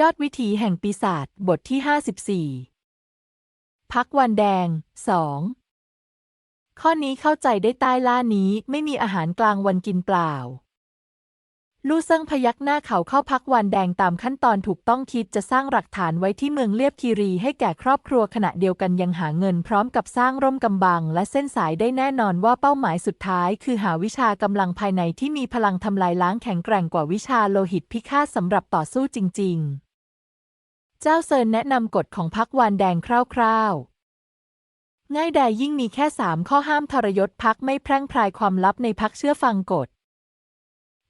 ยอดวิถีแห่งปีศาจบทที่54พักวันแดง2ข้อนี้เข้าใจได้ใต้ล่านี้ไม่มีอาหารกลางวันกินเปล่า ลู่เซิงพยักหน้าเขาเข้าพักวันแดงตามขั้นตอนถูกต้องคิดจะสร้างหลักฐานไว้ที่เมืองเลียบคีรีให้แก่ครอบครัวขณะเดียวกันยังหาเงินพร้อมกับสร้างร่มกำบัง และเส้นสายได้แน่นอนว่าเป้าหมายสุดท้าย คือหาวิชากำลังภายในที่มีพลังทำลายล้างแข็งแกร่งกว่าวิชาโลหิตพิฆาตสำหรับต่อสู้จริง ๆ เจ้าเซินแนะนำกฎของพักวันแดงคร่าวๆง่ายดายยิ่งมีแค่สามข้อห้ามทรยศพักไม่แพร่งพรายความลับในพักเชื่อฟังกฎ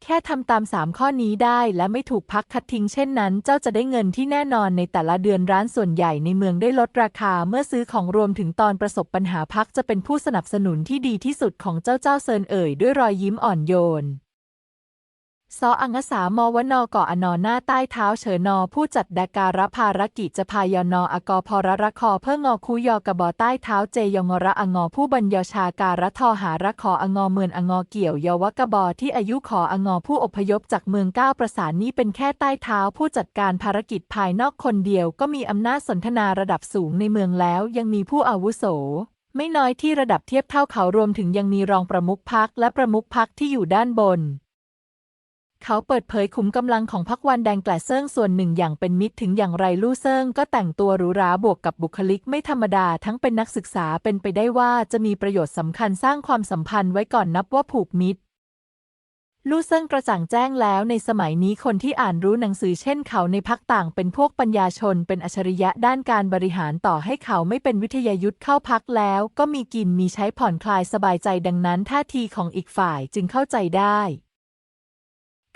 แค่ทำตามสามข้อนี้ได้และไม่ถูกพักคัดทิ้งเช่นนั้นเจ้าจะได้เงินที่แน่นอนในแต่ละเดือนร้านส่วนใหญ่ในเมืองได้ลดราคาเมื่อซื้อของรวมถึงตอนประสบปัญหาพักจะเป็นผู้สนับสนุนที่ดีที่สุดของเจ้าเจ้าเซินเอ่ยด้วยรอยยิ้มอ่อนโยน ซออังสามวน ก่ออนอหน้าใต้เท้าเฉนอ ผู้จัดดาการภารกิจจะพายอนออกพรรคอเพื่องอคูยอกระบอใต้เท้าเจยงระองอผู้บรรยชาการทอหารขอองอเมือนองอเกี่ยวเยาวกบอที่อายุขอองอผู้อพยพจากเมืองก้าวประสานนี้เป็นแค่ใต้เท้าผู้จัดการภารกิจภายนอกคนเดียวก็มีอำนาจสนทนาระดับสูงในเมืองแล้วยังมีผู้อาวุโสไม่น้อยที่ระดับเทียบเท่าเขารวมถึงยังมีรองประมุขพักและประมุขพักที่อยู่ด้านบน เขาเปิดเผยขุมกำลังของพักวันแดงแกลเซิงส่วนหนึ่งอย่างเป็นมิตรถึงอย่างไรลู่เซิงก็แต่งตัวหรูหราบวกกับบุคลิกไม่ธรรมดาทั้งเป็นนักศึกษาเป็นไปได้ว่าจะมีประโยชน์สำคัญสร้างความสัมพันธ์ไว้ก่อนนับว่าผูกมิตรลู่เซิงกระจ่างแจ้งแล้วในสมัยนี้คนที่อ่านรู้หนังสือเช่นเขาในพักต่างเป็นพวกปัญญาชนเป็นอัจฉริยะด้านการบริหารต่อให้เขาไม่เป็นวิทยายุทธ์เข้าพักแล้ว ก็มีกินมีใช้ผ่อนคลายสบายใจดังนั้นท่าทีของอีกฝ่ายจึงเข้าใจได้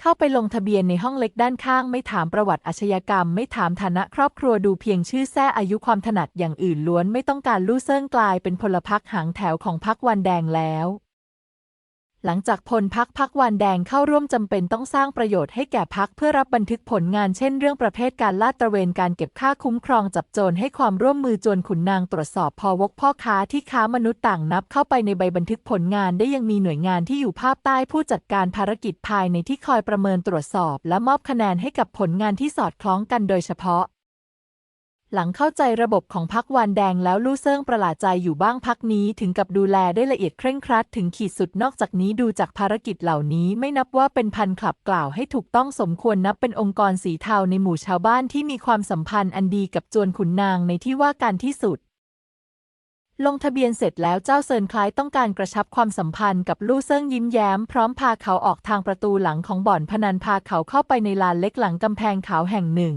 เข้าไปลงทะเบียนในห้องเล็กด้านข้าง ไม่ถามประวัติอาชญากรรม ไม่ถามฐานะครอบครัวดูเพียงชื่อแท้อายุความถนัดอย่างอื่นล้วนไม่ต้องการลู่เซิงกลายเป็นพลพรรคหางแถวของพรรควันแดงแล้ว หลังจากพลพักพักวันแดงเข้าร่วมจำเป็นต้องสร้างประโยชน์ให้แก่พักเพื่อรับบันทึกผลงานเช่นเรื่องประเภทการลาดตระเวนการเก็บค่าคุ้มครองจับโจรให้ความร่วมมือจวนขุนนางตรวจสอบพอวกพ่อค้าที่ค้ามนุษย์ต่างนับเข้าไปในใบบันทึกผลงานได้ยังมีหน่วยงานที่อยู่ภาพใต้ผู้จัดการภารกิจภายในที่คอยประเมินตรวจสอบ และมอบคะแนนให้กับผลงานที่สอดคล้องกันโดยเฉพาะ หลังเข้าใจระบบของพักวานแดงแล้วลู่เซิงประหลาดใจอยู่บ้างพักนี้ถึงกับดูแลได้ละเอียดเคร่งครัดถึงขีดสุดนอกจากนี้ดูจากภารกิจเหล่านี้ไม่นับว่าเป็นพันคลับกล่าวให้ถูกต้องสมควรนับเป็นองค์กรสีเทาในหมู่ชาวบ้านที่มีความสัมพันธ์อันดีกับจวนขุนนางในที่ว่าการที่สุด ลงทะเบียนเสร็จแล้วเจ้าเซินคล้ายต้องการกระชับความสัมพันธ์กับลู่เซิงยิ้มแย้ม พร้อมพาเขาออกทางประตูหลังของบ่อนพนันพาเขาเข้าไปในลานเล็กหลังกำแพงขาวแห่งหนึ่ง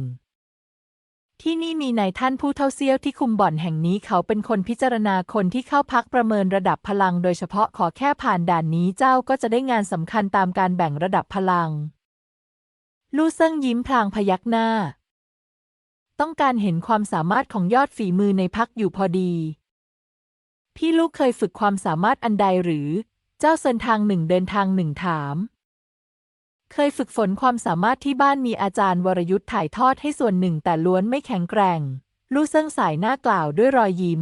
ที่นี่มีนายท่านผู้เท่าเซียวที่คุมบ่อนแห่งนี้เขาเป็นคนพิจารณาคนที่เข้าพักประเมินระดับพลัง โดยเฉพาะขอแค่ผ่านด่านนี้เจ้าก็จะได้งานสำคัญตามการแบ่งระดับพลัง ลู่เซิงยิ้มพลางพยักหน้า ต้องการเห็นความสามารถของยอดฝีมือในพักอยู่พอดี พี่ลูกเคยฝึกความสามารถอันใดหรือ เจ้าเซินทางหนึ่งเดินทางหนึ่งถาม เคยฝึกฝนความสามารถที่บ้านมีอาจารย์วรยุทธ์ถ่ายทอดให้ส่วนหนึ่งแต่ล้วนไม่แข็งแกร่ง ลู่เซิงสายหน้ากล่าวด้วยรอยยิ้ม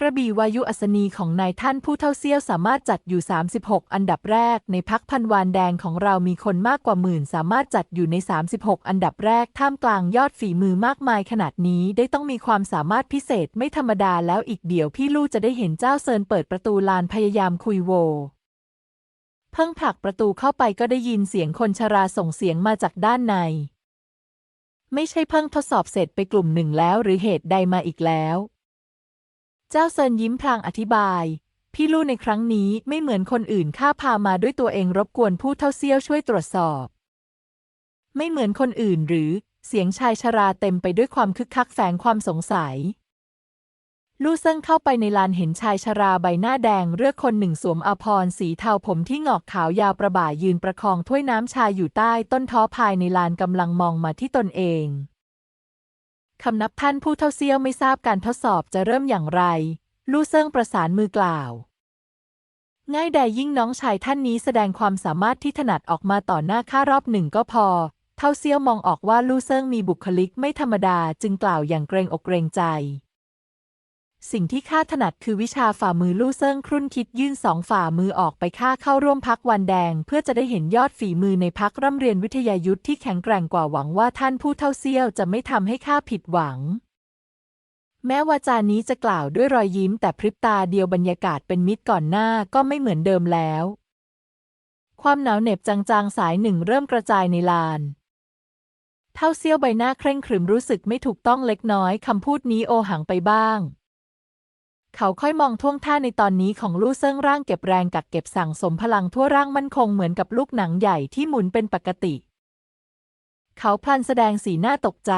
กระบี่วายุอัศนีของนายท่านผู้เท่าเซี่ยวสามารถจัดอยู่ 36 อันดับแรก ในพักพันวานแดงของเรามีคนมากกว่าหมื่น สามารถจัดอยู่ใน 36 อันดับแรก ท่ามกลางยอดฝีมือมากมายขนาดนี้ได้ต้องมีความสามารถพิเศษไม่ธรรมดาแล้วอีกเดี๋ยวพี่ลู่จะได้เห็นเจ้าเซินเปิดประตูลานพยายามคุยโว เพิ่งผลักประตูเข้าไปก็ได้ยินเสียงคนชราส่งเสียงมาจากด้านใน ไม่ใช่เพิ่งทดสอบเสร็จไปกลุ่มหนึ่งแล้วหรือเหตุใดมาอีกแล้ว เจ้าเซินยิ้มพลางอธิบาย พี่ลู่ในครั้งนี้ไม่เหมือนคนอื่นข้าพามาด้วยตัวเองรบกวนผู้เท่าเซียวช่วยตรวจสอบ ไม่เหมือนคนอื่นหรือ เสียงชายชราเต็มไปด้วยความคึกคักแฝงความสงสัย ลู่เซิงเข้าไปในลานเห็นชายชราใบหน้าแดงเลือกคนหนึ่งสวมอาภรสีเทาผมที่งอกขาวยาวประบ่ายืนประคองถ้วยน้ำชาอยู่ใต้ต้นท้อภายในลานกำลังมองมาที่ตนเองคำนับท่านผู้เท่าเซียวไม่ทราบการทดสอบจะเริ่มอย่างไร ลู่เซิงประสานมือกล่าว ง่ายใดยิ่งน้องชายท่านนี้แสดงความสามารถที่ถนัดออกมาต่อหน้าข้ารอบหนึ่งก็พอ เท่าเซียวมองออกว่าลู่เซิงมีบุคลิกไม่ธรรมดาจึงกล่าวอย่างเกรงอกเกรงใจ สิ่งที่ข้าถนัดคือวิชาฝ่ามือลู่เซิงครุ่นคิดยื่นสองฝ่ามือออกไปข้าเข้าร่วมพักวันแดง เพื่อจะได้เห็นยอดฝีมือในพักร่ำเรียนวิทยายุทธที่แข็งแกร่งกว่าหวังว่าท่านผู้เท่าเซี่ยวจะไม่ทำให้ข้าผิดหวัง แม้วาจานี้จะกล่าวด้วยรอยยิ้มแต่พริบตาเดียวบรรยากาศเป็นมิตรก่อนหน้าก็ไม่เหมือนเดิมแล้ว ความหนาวเหน็บจางๆสายหนึ่งเริ่มกระจายในลานเท่าเซี่ยวใบหน้าเคร่งขรึมรู้สึกไม่ถูกต้องเล็กน้อยคำพูดนี้โอหังไปบ้าง เขาค่อยมองท่วงท่าในตอนนี้ของลู่เซิงร่างเก็บแรงกักเก็บสั่งสมพลังทั่วร่างมั่นคงเหมือนกับลูกหนังใหญ่ที่หมุนเป็นปกติ เขาพลันแสดงสีหน้าตกใจ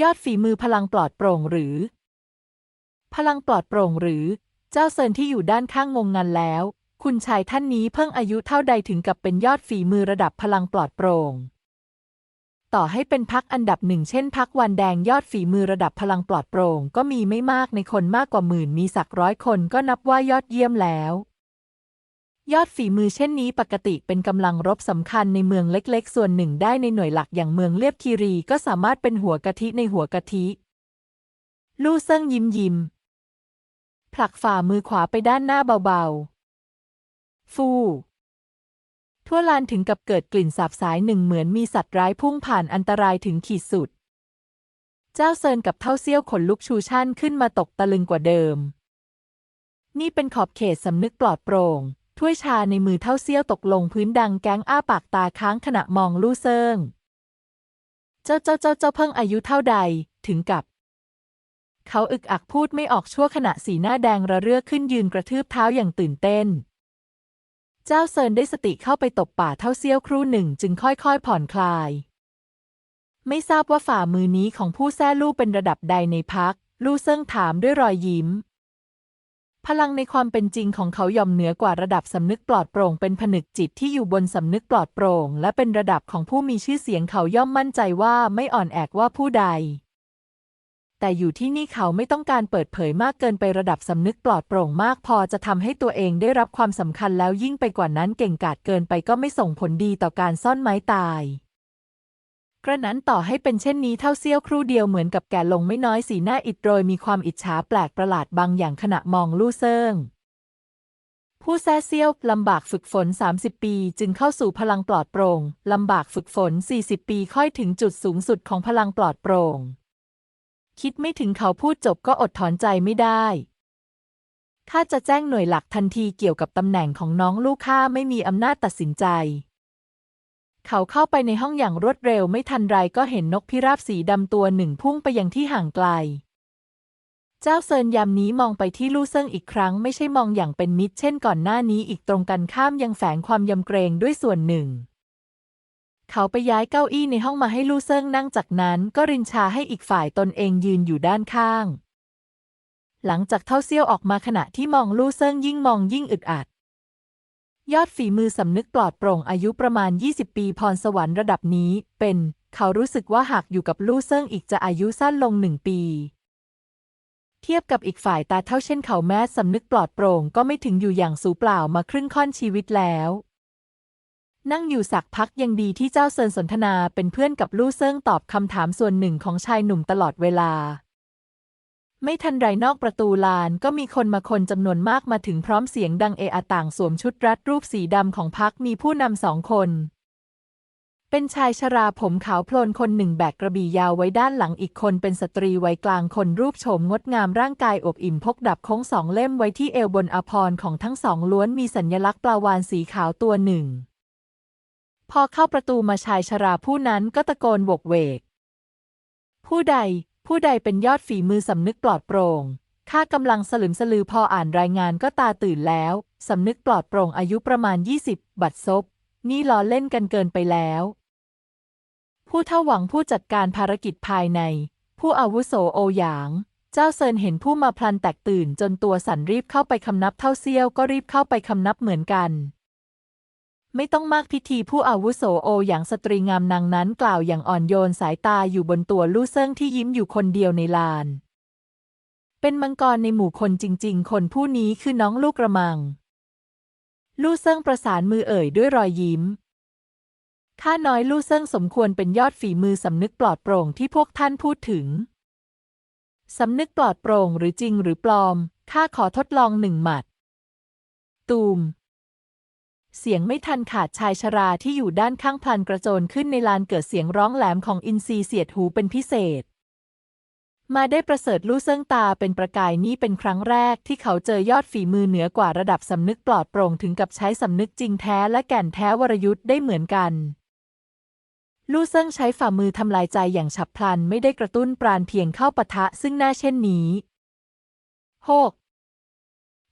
ยอดฝีมือพลังปลอดโปร่งหรือ พลังปลอดโปร่งหรือ เจ้าเซินที่อยู่ด้านข้างงงงันแล้ว คุณชายท่านนี้เพิ่งอายุเท่าใดถึงกับเป็นยอดฝีมือระดับพลังปลอดโปร่ง ต่อให้เป็นพักอันดับหนึ่งเช่นพักวันแดงยอดฝีมือระดับพลังปลอดโปร่งก็มีไม่มากในคนมากกว่าหมื่นมีสักร้อยคนก็นับว่ายอดเยี่ยมแล้ว ยอดฝีมือเช่นนี้ปกติเป็นกำลังรบสำคัญในเมืองเล็กๆ ส่วนหนึ่งได้ในหน่วยหลักอย่างเมืองเลียบคีรีก็สามารถเป็นหัวกะทิในหัวกะทิลู่เซิ่งยิ้มยิ้มผลักฝ่ามือขวาไปด้านหน้าเบาๆ ฟู ทั่วลานถึงกับเกิดกลิ่นสาบสายหนึ่งเหมือนมีสัตว์ร้ายพุ่งผ่านอันตรายถึงขีดสุด เจ้าเซินกับเท่าเซี่ยวขนลุกชูชั่นขึ้นมาตกตะลึงกว่าเดิม นี่เป็นขอบเขตสำนึกปลอดโปร่ง ถ้วยชาในมือเท่าเซี่ยวตกลงพื้นดังแก๊งอ้าปากตาค้างขณะมองลู่เซิงเจ้าเจ้าเจ้าเจ้าเพิ่งอายุเท่าใด ถึงกับ เขาอึกอักพูดไม่ออกชั่วขณะสีหน้าแดงระเรื่อขึ้นยืนกระทืบเท้าอย่างตื่นเต้น เจ้าเซินได้สติเข้าไปตบป่าเท่าเซี่ยวครู่หนึ่งจึงค่อยๆผ่อนคลาย ไม่ทราบว่าฝ่ามือนี้ของผู้แท้ลู่เป็นระดับใดในพัก ลู่เซิงถามด้วยรอยยิ้ม พลังในความเป็นจริงของเขาย่อมเหนือกว่าระดับสำนึกปลอดโปร่งเป็นผนึกจิตที่อยู่บนสำนึกปลอดโปร่ง และเป็นระดับของผู้มีชื่อเสียงเขาย่อมมั่นใจว่าไม่อ่อนแอกว่าผู้ใด แต่อยู่ที่นี่เขาไม่ต้องการเปิดเผยมากเกินไประดับสำนึกปลอดโปร่งมากพอจะทำให้ตัวเองได้รับความสำคัญแล้วยิ่งไปกว่านั้นเก่งกาจเกินไปก็ไม่ส่งผลดีต่อการซ่อนไม้ตาย กระนั้นต่อให้เป็นเช่นนี้เท่าเสี้ยวครู่เดียวเหมือนกับแก่ลงไม่น้อยสีหน้าอิดโรยมีความอิจฉาแปลกประหลาดบางอย่างขณะมองลู่เซิงผู้แซ่เซียวลำบากฝึกฝน 30 ปี จึงเข้าสู่พลังปลอดโปร่งลำบากฝึกฝน 40 ปีค่อยถึงจุดสูงสุดของพลังปลอดโปร่ง คิดไม่ถึงเขาพูดจบก็อดถอนใจไม่ได้ข้าจะแจ้งหน่วยหลักทันทีเกี่ยวกับตำแหน่งของน้องลูกข้าไม่มีอำนาจตัดสินใจ เขาเข้าไปในห้องอย่างรวดเร็วไม่ทันไรก็เห็นนกพิราบสีดำตัวหนึ่งพุ่งไปยังที่ห่างไกล เจ้าเซินยามนี้มองไปที่ลู่เซิงอีกครั้งไม่ใช่มองอย่างเป็นมิตรเช่นก่อนหน้านี้อีกตรงกันข้ามยังแฝงความยำเกรงด้วยส่วนหนึ่ง เขาไปย้ายเก้าอี้ในห้องมาให้ลู่เซิงนั่งจากนั้นก็รินชาให้อีกฝ่ายตนเองยืนอยู่ด้านข้าง หลังจากเท่าเซี่ยวออกมาขณะที่มองลู่เซิงยิ่งมองยิ่งอึดอัด ยอดฝีมือสำนึกปลอดโปร่งอายุประมาณ 20 ปีพรสวรรค์ระดับนี้เป็น เขารู้สึกว่าหากอยู่กับลู่เซิงอีกจะอายุสั้นลงหนึ่งปี เทียบกับอีกฝ่ายตาเท่าเช่นเขาแม้สำนึกปลอดโปร่งก็ไม่ถึงอยู่อย่างสูเปล่ามาครึ่งค่อนชีวิตแล้ว นั่งอยู่สักพักยังดีที่เจ้าเซินสนทนาเป็นเพื่อนกับลู่เซิงตอบคำถามส่วนหนึ่งของชายหนุ่มตลอดเวลา ไม่ทันไรนอกประตูลานก็มีคนมาคนจำนวนมากมาถึงพร้อมเสียงดังเออะต่างสวมชุดรัดรูปสีดำของพักมีผู้นำสองคน เป็นชายชราผมขาวโพลนคนหนึ่งแบกกระบี่ยาวไว้ด้านหลังอีกคนเป็นสตรีวัยกลางคนรูปโฉมงดงามร่างกายอบอิ่มพกดับโค้งสองเล่มไว้ที่เอวบนอภรณ์ของทั้งสองล้วนมีสัญลักษณ์ปลาวานสีขาวตัวหนึ่ง พอเข้าประตูมาชายชราผู้นั้นก็ตะโกนโวกเวก ผู้ใด ผู้ใดเป็นยอดฝีมือสำนึกปลอดโปร่ง ข้ากำลังสลึมสลือพออ่านรายงานก็ตาตื่นแล้ว สำนึกปลอดโปร่งอายุประมาณ 20 บัดซบ นี่ล้อเล่นกันเกินไปแล้ว ผู้เท่าหวังผู้จัดการภารกิจภายใน ผู้อาวุโสโอหยาง เจ้าเซินเห็นผู้มาพลันแตกตื่นจนตัวสั่นรีบเข้าไปคำนับเท่าเซี่ยวก็รีบเข้าไปคำนับเหมือนกัน ไม่ต้องมากพิธีผู้อาวุโสโออย่างสตรีงามนางนั้นกล่าวอย่างอ่อนโยนสายตาอยู่บนตัวลู่เซิงที่ยิ้มอยู่คนเดียวในลาน เป็นมังกรในหมู่คนจริง ๆ คนผู้นี้คือน้องลูกกระมัง ลู่เซิงประสานมือเอ่ยด้วยรอยยิ้มข้าน้อยลู่เซิงสมควรเป็นยอดฝีมือสำนึกปลอดโปร่งที่พวกท่านพูดถึงสำนึกปลอดโปร่งหรือจริงหรือปลอมข้าขอทดลองหนึ่งหมัด ตูม เสียงไม่ทันขาดชายชราที่อยู่ด้านข้างพลันกระโจนขึ้นในลานเกิดเสียงร้องแหลมของอินทรีเสียดหูเป็นพิเศษ มาได้ประเสริฐลู่เซิงตาเป็นประกายนี่เป็นครั้งแรกที่เขาเจอยอดฝีมือเหนือกว่าระดับสำนึกปลอดโปร่งถึงกับใช้สำนึกจริงแท้และแก่นแท้วรยุทธ์ได้เหมือนกันลู่เซิงใช้ฝ่ามือทำลายใจอย่างฉับพลันไม่ได้กระตุ้นปราณเพียงเข้าปะทะซึ่งหน้าเช่นนี้โฮก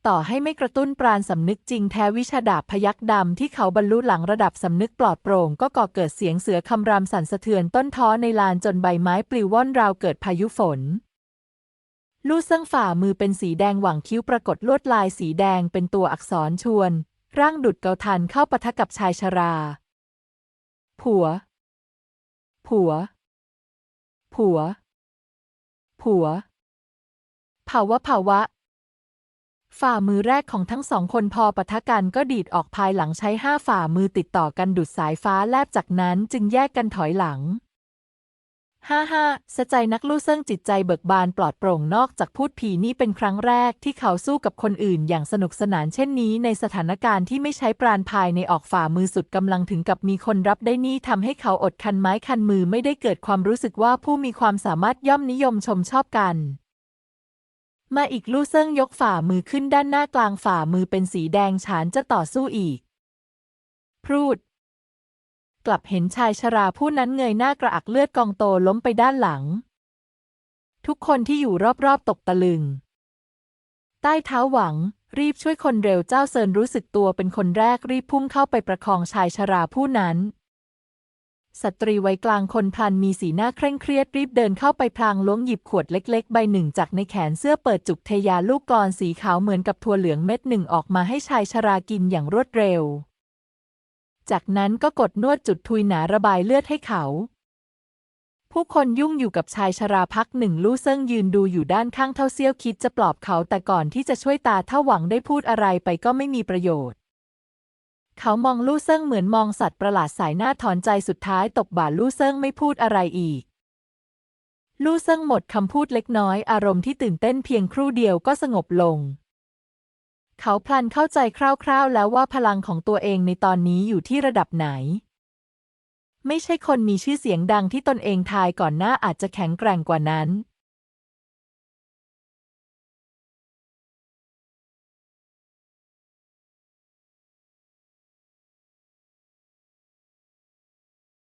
ต่อให้ไม่กระตุ้นปราณสำนึกจริงแท้วิชาดาบพยักดำที่เขาบรรลุหลังระดับสำนึกปลอดโปร่งก็ก่อเกิดเสียงเสือคำรามสั่นสะเทือนต้นท้อในลานจนใบไม้ปลิวว่อนราวเกิดพายุฝน ลู่ซิ่งฝ่ามือเป็นสีแดงหว่างคิ้วปรากฏลวดลายสีแดงเป็นตัวอักษรชวน ร่างดุดเกาทันเข้าปะทะกับชายชรา ผัว ผัว ผัว ผัว ภาวะภาวะ ฝ่ามือแรกของทั้งสองคนพอปะทะกันก็ดีดออกภายหลังใช้ห้าฝ่ามือติดต่อกันดุดสายฟ้าแลบจากนั้นจึงแยกกันถอยหลังห้าห้าสะใจนักลู่เซิ่งจิตใจเบิกบานปลอดโปร่งนอกจากพูดผีนี่เป็นครั้งแรกที่เขาสู้กับคนอื่นอย่างสนุกสนานเช่นนี้ในสถานการณ์ที่ไม่ใช้ปราณภายในออกฝ่ามือสุดกำลังถึงกับมีคนรับได้นี่ทำให้เขาอดคันไม้คันมือไม่ได้เกิดความรู้สึกว่าผู้มีความสามารถย่อมนิยมชมชอบกัน มาอีกลู่เซิ่งยกฝ่ามือขึ้นด้านหน้ากลางฝ่ามือเป็นสีแดงฉานจะต่อสู้อีก พรูด กลับเห็นชายชราผู้นั้นเงยหน้ากระอักเลือดกองโตล้มไปด้านหลัง ทุกคนที่อยู่รอบๆตกตะลึง ใต้เท้าหวัง รีบช่วยคนเร็วเจ้าเซินรู้สึกตัวเป็นคนแรกรีบพุ่งเข้าไปประคองชายชราผู้นั้น สตรีวัยกลางคนพลันมีสีหน้าเคร่งเครียดรีบเดินเข้าไปพลางล้วงหยิบขวดเล็กๆ ใบหนึ่งจากในแขนเสื้อเปิดจุกเทยาลูกกลอนสีขาวเหมือนกับถั่วเหลืองเม็ดหนึ่งออกมาให้ชายชรากินอย่างรวดเร็ว จากนั้นก็กดนวดจุดทุยหนาระบายเลือดให้เขา ผู้คนยุ่งอยู่กับชายชราพักหนึ่งลู่เซิ่งยืนดูอยู่ด้านข้างเท่าเซี่ยวคิดจะปลอบเขาแต่ก่อนที่จะช่วยตาถ้าหวังได้พูดอะไรไปก็ไม่มีประโยชน์ เขามองลู่เซิงเหมือนมองสัตว์ประหลาดสายหน้าถอนใจสุดท้ายตกบ่าลู่เซิงไม่พูดอะไรอีก ลู่เซิงหมดคำพูดเล็กน้อยอารมณ์ที่ตื่นเต้นเพียงครู่เดียวก็สงบลง เขาพลันเข้าใจคร่าวๆแล้วว่าพลังของตัวเองในตอนนี้อยู่ที่ระดับไหน ไม่ใช่คนมีชื่อเสียงดังที่ตนเองทายก่อนหน้าอาจจะแข็งแกร่งกว่านั้น